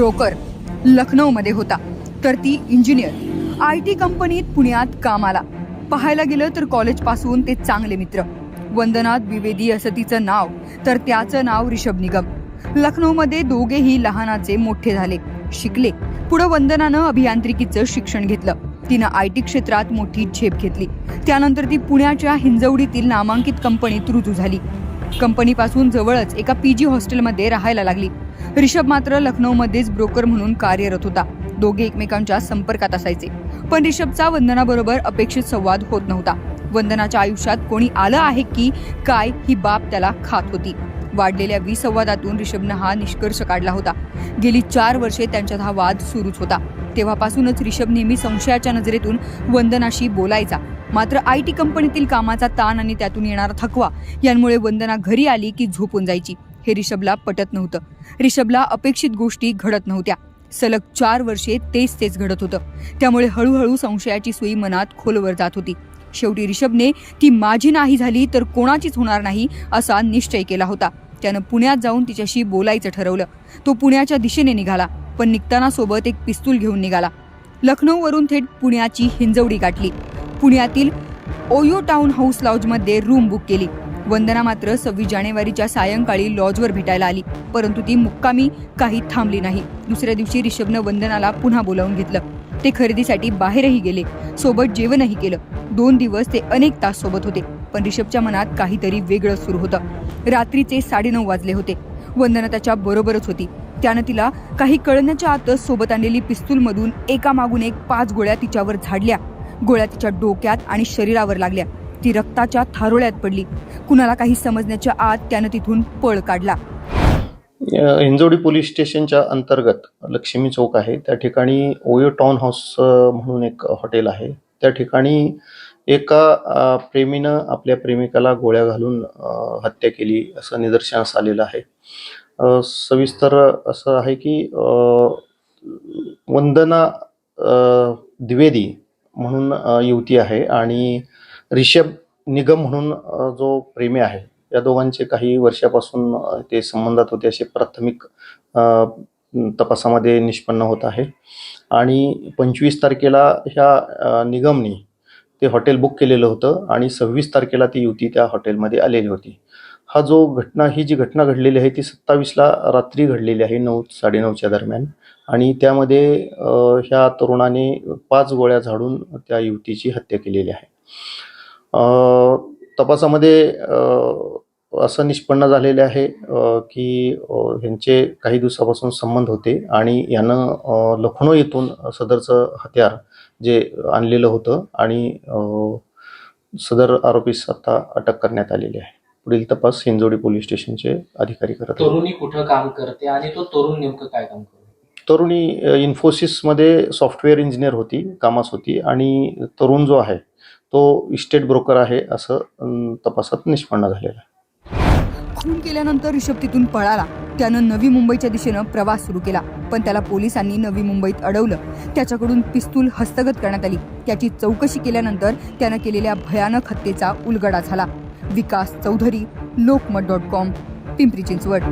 Broker लखनौमध्ये होता. तर ती इंजिनियर. आय टी कंपनीत पुण्यात कामाला पाहायला गेलं तर कॉलेजपासून ते चांगले मित्र. वंदना द्विवेदी असं तिचं नाव तर त्याचं नाव रिषभ निगम. लखनौमध्ये दोघेही लहानाचे मोठे झाले. शिकले. पुढं वंदनानं अभियांत्रिकीचं शिक्षण घेतलं. तिनं आय टी क्षेत्रात मोठी झेप घेतली. त्यानंतर ती पुण्याच्या हिंजवडीतील नामांकित कंपनीत रुजू झाली. कंपनीपासून जवळच एका पी जी हॉस्टेलमध्ये राहायला लागली. रिषभ मात्र लखनौमध्येच ब्रोकर म्हणून कार्यरत होता. दोघे एकमेकांच्या संपर्कात असायचे. पण रिषभचा वंदनाबरोबर अपेक्षित संवाद होत नव्हता. वंदनाच्या आयुष्यात कोणी आलं आहे की काय ही बाब त्याला खात होती. वाढलेल्या विसंवादातून रिषभनं हा निष्कर्ष काढला होता. गेली चार वर्षे त्यांच्यात हा वाद सुरूच होता. तेव्हापासूनच रिषभ नेहमी संशयाच्या नजरेतून वंदनाशी बोलायचा. मात्र आय टी कंपनीतील कामाचा ताण आणि त्यातून येणारा थकवा यांमुळे वंदना घरी आली की झोपून जायची. हे रिषभला पटत नव्हतं. रिषभला अपेक्षित गोष्टी घडत नव्हत्या. सलग चार वर्षे तेच तेच घडत होतं. त्यामुळे हळूहळू संशयाची सुई मनात खोलवर जात होती. शेवटी रिषभने ती माझी नाही झाली तर कोणाचीच होणार नाही असा निश्चय केला होता. त्यानं पुण्यात जाऊन तिच्याशी बोलायचं ठरवलं. तो पुण्याच्या दिशेने निघाला पण निघताना सोबत एक पिस्तूल घेऊन निघाला. लखनौवरून थेट पुण्याची हिंजवडी गाठली. पुण्यातील ओयो टाउन हाऊस लॉजमध्ये रूम बुक केली. वंदना मात्र सव्वीस जानेवारीच्या सायंकाळी लॉजवर भेटायला आली परंतु ती मुक्कामी काही थांबली नाही. दुसऱ्या दिवशी रिषभनं वंदनाला पुन्हा बोलावून घेतलं. ते खरेदीसाठी बाहेरही गेले. सोबत जेवणही केलं. दोन दिवस ते अनेक तास सोबत होते पण रिषभच्या मनात काहीतरी वेगळं सुरू होतं. रात्रीचे साडेनऊ वाजले होते. वंदना त्याच्या बरोबरच होती. त्यानं तिला काही कळण्याच्या आतच सोबत आणलेली पिस्तूलमधून एका मागून एक पाच गोळ्या तिच्यावर झाडल्या. गोळ्या तिच्या डोक्यात आणि शरीरावर लागल्या. ती रक्ताच्या थारोळ्यात पडली. कुणाला काही समजण्याच्या आत त्यानं तिथून पळ काढला. हिंजोडी पोलीस स्टेशनच्या अंतर्गत लक्ष्मी चौक आहे. त्या ठिकाणी ओयो टाउन हाऊस म्हणून एक हॉटेल आहे. त्या ठिकाणी एका प्रेमीनं आपल्या प्रेमिकाला गोळ्या घालून हत्या केली असं निदर्शनास आलेलं आहे. सविस्तर असं आहे की वंदना द्विवेदी म्हणून युवती आहे आणि रिषभ निगम म्हणून जो प्रेमी आहे या दोघांचे काही वर्षापासून ते संबंधात होते असे प्राथमिक तपासामध्ये निष्पन्न होत आहे. आणि पंचवीस तारखेला ह्या निगमने निगमनी ते हॉटेल बुक केलेलं होतं आणि सव्वीस तारखेला ती युवती त्या हॉटेलमध्ये आलेली होती. हा जो घटना ही जी घटना घडलेली आहे ती सत्तावीसला रात्री घडलेली आहे नऊ साडेनऊच्या दरम्यान. आणि त्यामध्ये ह्या तरुणाने पाच गोळ्या झाडून त्या युवतीची हत्या केलेली आहे. तपासामध्ये असं निष्पन्न झालेले आहे की ह्यांचे काही दिवसापासून संबंध होते आणि यानं लखनौ येथून सदरचं हत्यार जे आणलेलं होतं आणि सदर आरोपीस आता अटक करण्यात आलेली आहे. पुढील तपास हिंजवडी पोलीस स्टेशनचे अधिकारी करत आहेत. तरुणी कुठं काम करते आणि तो तरुण नेमकं काय काम करतो? तरुणी इन्फोसिसमध्ये सॉफ्टवेअर इंजिनियर होती कामास होती आणि तरुण जो आहे तो इस्टेट ब्रोकर आहे असं तपासात निष्पन्न झालेलं आहे. खून केल्यानंतर रिषभ तिथून पळाला. त्यानं नवी मुंबईच्या दिशेनं प्रवास सुरू केला. पण त्याला पोलिसांनी नवी मुंबईत अडवलं. त्याच्याकडून पिस्तूल हस्तगत करण्यात आली. त्याची चौकशी केल्यानंतर त्यानं केलेल्या भयानक हत्येचा उलगडा झाला. Vikas Chaudhari Lokmat dot com Pimpri Chinchwad.